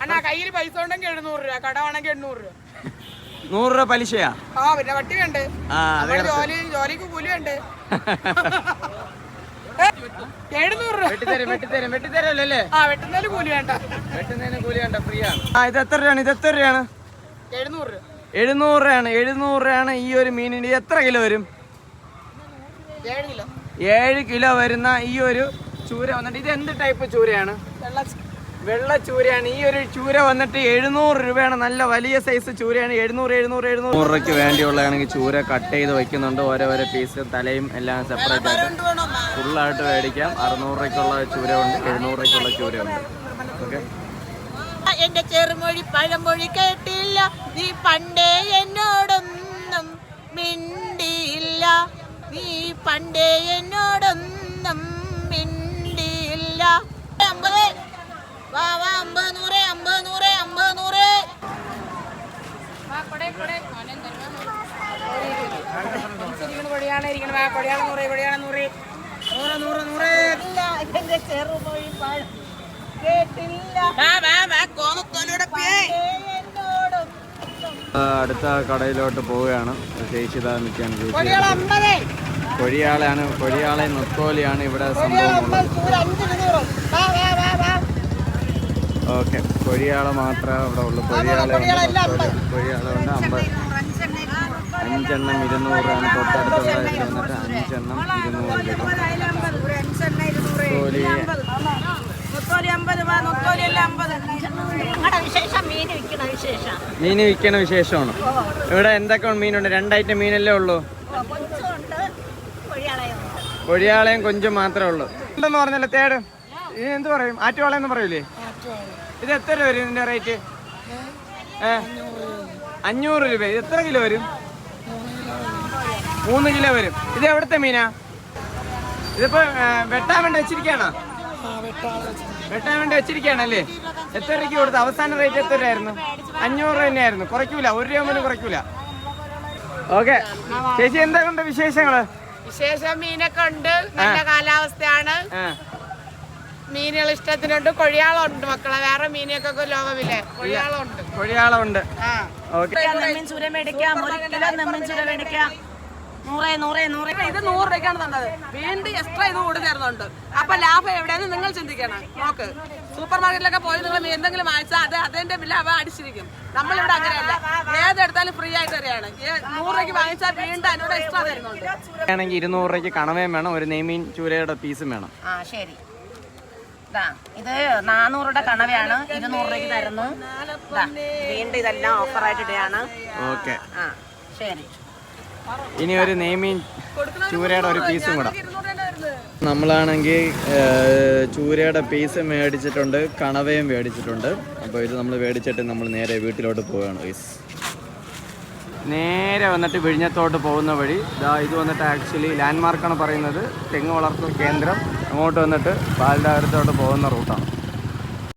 അണ്ണാ കയ്യിൽ പൈസ ഉണ്ടെങ്കിൽ എഴുന്നൂറ് രൂപ കടമാണെങ്കിൽ എണ്ണൂറ് രൂപ. നൂറ് രൂപ പലിശയാ? ആ പിന്നെ വട്ടി വേണ്ടേ ജോലി ജോലിക്ക് കൂലി വേണ്ട. വെട്ടുന്നതിന് കൂലി വേണ്ട ഫ്രീ ആണ് ആ ഇത് എത്ര രൂപയാണ്? ഇത് എത്ര രൂപയാണ്? എഴുന്നൂറ് രൂപ. എഴുന്നൂറ് രൂപയാണ്. എഴുന്നൂറ് രൂപയാണ് ഈ ഒരു മീനിന് ഇത് എത്ര കിലോ വരും? ഏഴ് കിലോ. ഏഴ് കിലോ വരുന്ന ഈ ഒരു ചൂര വന്നിട്ട് ഇത് എന്ത് ടൈപ്പ് ചൂരയാണ്? വെള്ള ചൂരയാണ്. ഈ ഒരു ചൂര വന്നിട്ട് എഴുന്നൂറ് രൂപയാണ്. നല്ല വലിയ സൈസ് ചൂരയാണ്. എഴുന്നൂറ് എഴുന്നൂറ് എഴുന്നൂറ്. രൂപയ്ക്ക് വേണ്ടിയുള്ളതാണെങ്കിൽ ചൂര കട്ട് ചെയ്ത് വെക്കുന്നുണ്ട്. ഓരോരോ പീസ് തലയും എല്ലാം സെപ്പറേറ്റ് ആയിട്ട്. ഫുള്ളായിട്ട് മേടിക്കാം. അറുന്നൂറ് രൂപയ്ക്കുള്ള ചൂര ഉണ്ട് എഴുന്നൂറ് രൂപയ്ക്കുള്ള ചൂര ഉണ്ട് ഓക്കെ എന്റെ ചെറുമൊഴി പഴമൊഴി കേട്ടില്ല. നീ പണ്ടേ എന്നോടൊന്നും മിണ്ടിയില്ല. നീ പണ്ടേ എന്നോടൊന്നും മിണ്ടിയില്ല അമ്പത് വാ വാ അമ്പത് നൂറ് അമ്പത് നൂറ് അമ്പത് നൂറ് കൊടിയാണ് ഇരിക്കണ കൊടിയാണ് നൂറ് കൊടിയാണ് നൂറ്. നൂറ് നൂറ് നൂറ്. ഇല്ല, എന്റെ ചെറുമൊഴി കേട്ടില്ല. വാ വാ വാ കോമക്കോലോടെ പണ്ടേ എന്നോടൊന്നും അടുത്ത കടയിലോട്ട് പോവുകയാണ്. ചേച്ചി നിൽക്കാൻ കൊഴിയാളെ നൊത്തോലിയാണ് ഇവിടെ സംഭവം ഓക്കെ കൊഴിയാള മാത്രമേ ഇവിടെ ഉള്ളൂ. കൊഴിയാളെ കൊഴിയാളുണ്ട് കൊഴിയാള ഉണ്ട് അമ്പത്. അഞ്ചെണ്ണം ഇരുന്നൂറാണ് തൊട്ടടുത്തുള്ള അഞ്ചെണ്ണം ഇരുന്നൂറ്. മീൻ വിൽക്കണ വിശേഷം. മീൻ വിൽക്കണ വിശേഷമാണ്. ഇവിടെ എന്തൊക്കെ മീനുണ്ട്? രണ്ടായിട്ട് മീനല്ലേ ഉള്ളൂ? കൊഴിയാളയും കൊഞ്ചും മാത്രമേ ഉള്ളൂ. ഉണ്ടെന്ന് പറഞ്ഞല്ലോ തേട്. ഇനി എന്ത് പറയും? ആറ്റുവാള എന്ന് പറയൂലേ? ഇത് എത്ര രൂപ വരും ഇതിന്റെ റേറ്റ് ഏ? അഞ്ഞൂറ് രൂപ. ഇത് എത്ര കിലോ വരും? മൂന്ന് കിലോ വരും. ഇത് എവിടത്തെ മീനാ? ഇതിപ്പോ വെട്ടാൻ വേണ്ടി വെച്ചിരിക്കുകയാണോ വെട്ടാൻ വേണ്ടി വെച്ചിരിക്കുകയാണല്ലേ എത്ര രൂപയ്ക്ക് കൊടുത്തു? അവസാന റേറ്റ് എത്ര രൂപയായിരുന്നു അഞ്ഞൂറ് രൂപ തന്നെയായിരുന്നു. കുറയ്ക്കൂല. ഒരു രൂപ പോലും കുറയ്ക്കൂല. ഓക്കെ. ചേച്ചി എന്താ കൊണ്ട് വിശേഷങ്ങൾ? വിശേഷം മീനൊക്കെ ഉണ്ട്. നല്ല കാലാവസ്ഥയാണ്. മീനുകൾ ഇഷ്ടത്തിനുണ്ട്. കൊഴിയാളുണ്ട് മക്കളെ. വേറെ മീനൊക്കെ ലോകമില്ലേ കൊഴിയാളുണ്ട് കൊഴിയാളുണ്ട് ഓക്കെ. നെമ്മീൻ ചൂര മേടിക്കാം. ഒരു കിലോ നെമ്മീൻ ചൂര മേടിക്കാം. നൂറേ നൂറേ നൂറേ. ഇത് നൂറ് രൂപയ്ക്കാണ് തന്നത്. വീണ്ടും എക്സ്ട്രാ ഇത് കൂടി തരുന്നുണ്ട്. അപ്പൊ ലാഭം എവിടെയാണെന്ന് നിങ്ങൾ ചിന്തിക്കണം. നോക്ക്. സൂപ്പർ മാർക്കറ്റിലൊക്കെ പോയി നിങ്ങൾ എന്തെങ്കിലും വാങ്ങിച്ചാൽ അത് അതിന്റെ ബില്ല് അവ അടിച്ചിരിക്കും. നമ്മളിവിടെ അങ്ങനെയല്ല. ഏതെടുത്താലും ഫ്രീ ആയിട്ട് തരികയാണ്. നൂറ് രൂപയ്ക്ക് വാങ്ങിച്ചാൽ വീണ്ടും അതിനോട് എക്സ്ട്രാ തരുന്നുണ്ട്. ആണെങ്കിൽ ഇരുന്നൂറ് രൂപയ്ക്ക് കണവയും വേണം ഒരു നെയ്മീൻ ചൂരയുടെ പീസും വേണം. ആ ശരി. ഇതാ ഇത് നാനൂറുടെ കണവയാണ്. ഇരുന്നൂറ് രൂപയ്ക്ക് തരുന്നു. വീണ്ടും ഇതെല്ലാം ഓഫറായിട്ട് ഇടുകയാണ്. ഓക്കെ. ആ ശരി. ഇനി ഒരു നെയ്മീൻ ചൂരയുടെ ഒരു പീസും കൂടെ. നമ്മളാണെങ്കിൽ ചൂരയുടെ പീസ് മേടിച്ചിട്ടുണ്ട് കണവയും മേടിച്ചിട്ടുണ്ട്. അപ്പോൾ ഇത് നമ്മൾ മേടിച്ചിട്ട് നമ്മൾ നേരെ വീട്ടിലോട്ട് പോവുകയാണ് ഗൈസ് നേരെ വന്നിട്ട് വിഴിഞ്ഞത്തോട്ട് പോകുന്ന വഴി. ഇതാ ഇത് വന്നിട്ട് ആക്ച്വലി ലാൻഡ്മാർക്കാണ് പറയുന്നത്. തെങ്ങ് വളർത്തൽ കേന്ദ്രം. അങ്ങോട്ട് വന്നിട്ട് പാലടാകരത്തോട്ട് പോകുന്ന റൂട്ടാണ്.